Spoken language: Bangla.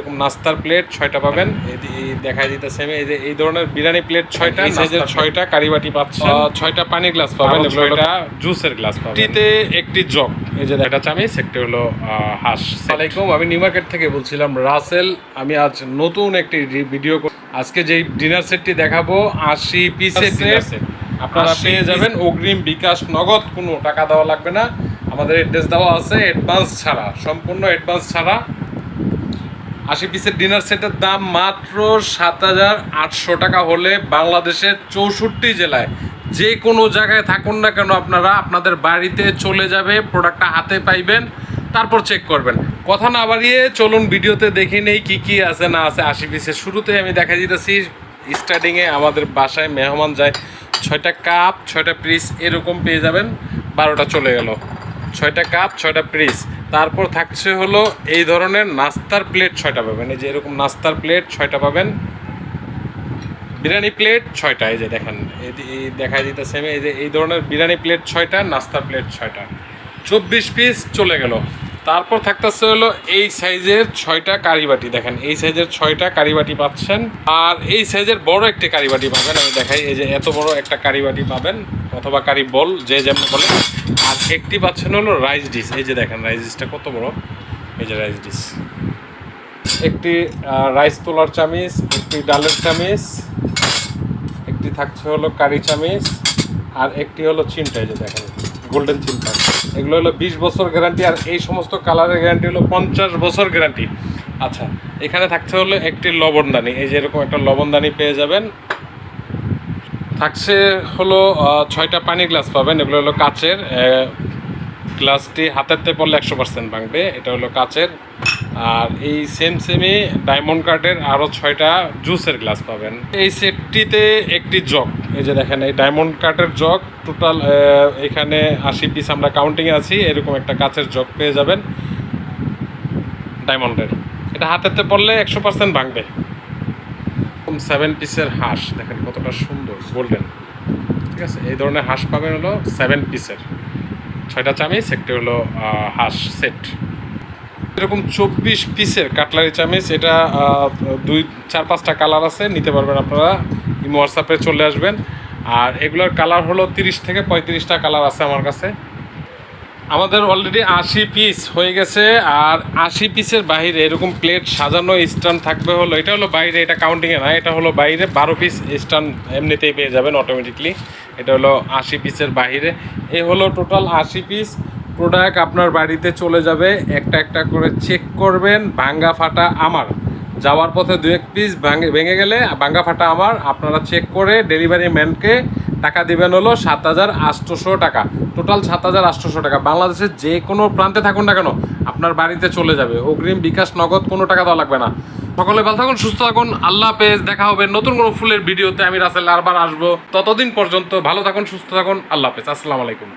এরকম নাস্তার প্লেট ছয়টা পাবেন। দেখাই দিতেছে আমি এই যে এই ধরনের বিরিয়ানি প্লেট ছয়টা সাইজের ছয়টা কারিবাটি পাচ্ছেন। ছয়টা পানি গ্লাস পাবেন এটা জুসের গ্লাস পাবেন। টিতে একটি জগ। এই যে একটা চামিচ একটি হলো হাঁস আসসালামাইকুম আমি নিউ মার্কেট থেকে বলছিলাম রাসেল। আমি আজ নতুন একটি ভিডিও আজকে যেই ডিনার সেটটি দেখাবো আশি পিসের ডিনার সেট আপনারা পেয়ে যাবেন অগ্রিম বিকাশ নগদ কোনো টাকা দেওয়া লাগবে না। আমাদের অ্যাড্রেস দেওয়া আছে অ্যাডভান্স ছাড়া সম্পূর্ণ অ্যাডভান্স ছাড়া। আশি পিসের ডিনার সেটের দাম মাত্র সাত হাজার আটশো টাকা হলে বাংলাদেশের চৌষট্টি জেলায় যে কোনো জায়গায় থাকুন না কেন আপনারা আপনাদের বাড়িতে চলে যাবে প্রোডাক্টটা হাতে পাইবেন, তারপর চেক করবেন। কথা না বাড়িয়ে চলুন ভিডিওতে দেখে নেই কি কি আছে না আছে আশি পিসের শুরুতে আমি দেখা দিতেছি। স্টার্টিংয়ে আমাদের বাসায় মেহমান যায়, ছয়টা কাপ ছয়টা পিস এরকম পেয়ে যাবেন, বারোটা চলে গেল। ছয়টা কাপ ছয়টা পিস তারপর থাকছে হলো এই ধরনের নাস্তার প্লেট ছয়টা পাবেন। এই যে এরকম নাস্তার প্লেট ছয়টা পাবেন। বিরিয়ানি প্লেট ছয়টা, এই যে দেখেন, এই দেখায় দিতে সেমে এই যে এই ধরনের বিরিয়ানি প্লেট ছয়টা, নাস্তার প্লেট ছয়টা। চব্বিশ পিস চলে গেল। তারপর থাকতেছে হলো এই সাইজের ছয়টা কারিবাটি, দেখেন, এই সাইজের ছয়টা কারিবাটি পাচ্ছেন, আর এই সাইজের বড় একটি কারিবাটি পাবেন, আমি দেখাই, এই যে এত বড় একটা কারিবাটি পাবেন, অথবা কারি বল, যে যেমন বলে, আর একটি পাচ্ছেন হলো রাইস ডিশ, এই যে দেখেন, রাইস ডিশটা কত বড়, এই যে রাইস ডিশ। একটি রাইস তোলার চামিচ, একটি ডালের চামিচ, একটি থাকছে হলো কারি চামিচ, আর একটি হলো চিমটা এই যে দেখেন, গোল্ডেন চিমটা এগুলো হলো বিশ বছর গ্যারান্টি আর এই সমস্ত কালারের গ্যারান্টি হলো পঞ্চাশ বছর গ্যারান্টি আচ্ছা এখানে থাকছে হলো একটি লবণদানি। এই যে এরকম একটা লবণদানি পেয়ে যাবেন। থাকছে হলো ছয়টা পানি গ্লাস পাবেন। এগুলো হলো কাচের। গ্লাসটি হাতের হাতেরতে পড়লে একশো পার্সেন্ট ভাঙবে। এটা হলো কাচের। আর এই সেম সেমই ডায়মন্ড কার্ডের আরও ছয়টা জুসের গ্লাস পাবেন। এই সেটটিতে একটি জগ এই যে দেখেন, এই ডায়মন্ড কার্ডের জগ টোটাল এখানে আশি পিস আমরা কাউন্টিংয়ে আছি, এরকম একটা কাচের জগ পেয়ে যাবেন ডায়মন্ডের এটা হাতেতে পড়লে একশো পার্সেন্ট ভাঙবে। সেভেন পিসের হাঁস, দেখেন কতটা সুন্দর গোল্ডেন ঠিক আছে, এই ধরনের হাঁস পাবেন হলো সেভেন পিসের ছয়টা চামিচ, একটি হলো হাঁস সেট এরকম চব্বিশ পিসের কাটলারি চামিচ, এটা দুই, চার, পাঁচটা কালার আছে, নিতে পারবেন আপনারা। হোয়াটসঅ্যাপে চলে আসবেন। আর এগুলোর কালার হলো তিরিশ থেকে পঁয়ত্রিশটা কালার আছে আমার কাছে। আমাদের অলরেডি আশি পিস হয়ে গেছে, আর আশি পিসের বাইরে এরকম প্লেট সাজানো স্ট্যান্ড থাকবে হলো, এটা হলো বাইরে, এটা কাউন্টিংয়ে না, এটা হলো বাইরে। বারো পিস স্ট্যান্ড এমনিতেই পেয়ে যাবেন অটোমেটিকলি এটা হলো আশি পিসের বাইরে এ হলো টোটাল আশি পিস প্রোডাক্ট আপনার বাড়িতে চলে যাবে, একটা একটা করে চেক করবেন, ভাঙ্গা ফাটা আমার। যাওয়ার পথে দু এক পিস ভাঙে, ভেঙে গেলে ভাঙ্গা ফাটা আমার, আপনারা চেক করে ডেলিভারি ম্যানকে টাকা দিবেন হলো সাত হাজার আটশোশো টাকা। টোটাল সাত হাজার আটশোশো টাকা। বাংলাদেশের যে কোনো প্রান্তে থাকুন না কেন, আপনার বাড়িতে চলে যাবে। অগ্রিম বিকাশ নগদ কোনো টাকা দেওয়া লাগবে না। সকলে ভালো থাকুন, সুস্থ থাকুন। আল্লাহ পেজ দেখা হবে নতুন কোনো ফুলের ভিডিওতে। আমি রাসেল আরবার আসব। ততদিন পর্যন্ত ভালো থাকুন, সুস্থ থাকুন। আল্লাহ হাফেজ। আসসালামু আলাইকুম।